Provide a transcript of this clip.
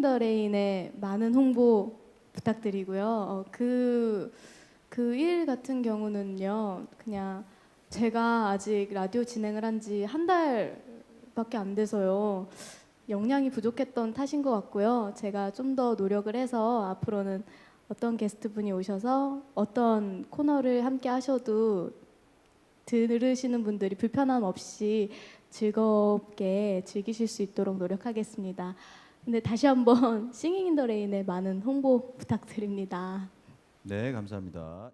더 레인의 많은 홍보 부탁드리고요. 어, 그, 그일 같은 경우는요, 그냥 제가 아직 라디오 진행을 한 지 한 달밖에 안 돼서요. 역량이 부족했던 탓인 것 같고요. 제가 좀 더 노력을 해서 앞으로는 어떤 게스트분이 오셔서 어떤 코너를 함께 하셔도 들으시는 분들이 불편함 없이 즐겁게 즐기실 수 있도록 노력하겠습니다. 근데 다시 한번 싱잉 인더 레인의 많은 홍보 부탁드립니다. 네, 감사합니다.